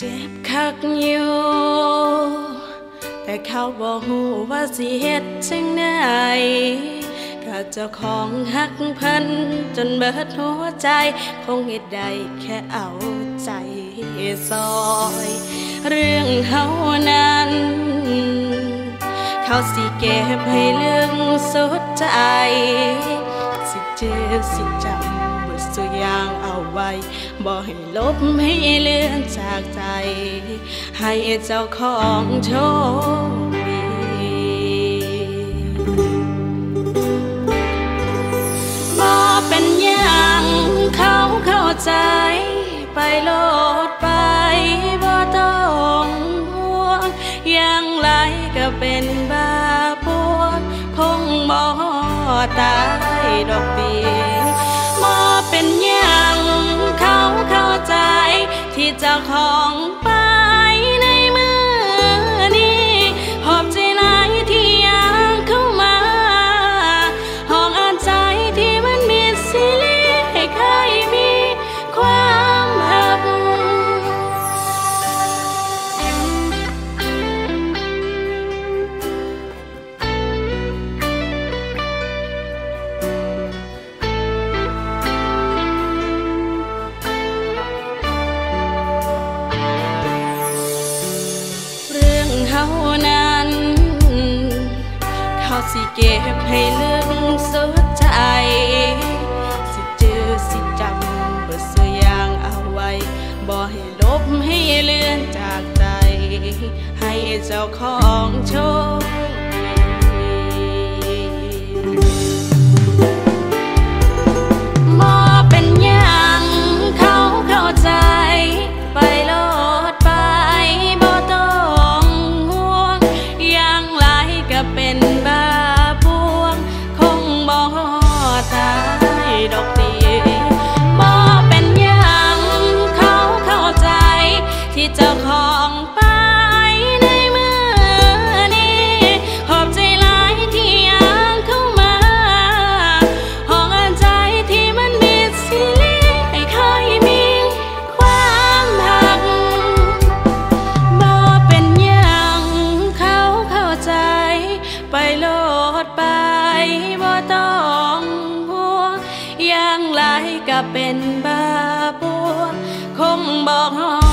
เจ็บคักอยู่แต่เขาบอกหูว่าสิเฮ็ดจังไดก็เจ้าของฮักเพิ่นจนเบิดหัวใจ คงเฮ็ดได้แค่เอาใจซอย เรื่องเฮานั้น เขาสิเก็บให้ลึกสุดใจ สิเจ็บสิจำบทสุอย่างเอาไว้บอกให้ลบให้เลื จากใจ ให้เจ้าของโชคดีบ่เป็นอย่างเขาเข้าใจ ไปโลดไปบ่ต้องห่วงอย่างไรก็เป็นบาปวดคงบ่ตายดอกปีบ่เป็นอย่างเขาเข้าใจ ที่เจ้าของ สิเก็บให้ลึกสุดใจ สิเจอสิจำเบิดสุดอย่างเอาไว้ บ่ให้ลบให้เลือนจากใจ ให้เจ้าของโชค ไปโลดไปบ่ต้องห่วงยังไรก็เป็นบาปวงคงบอก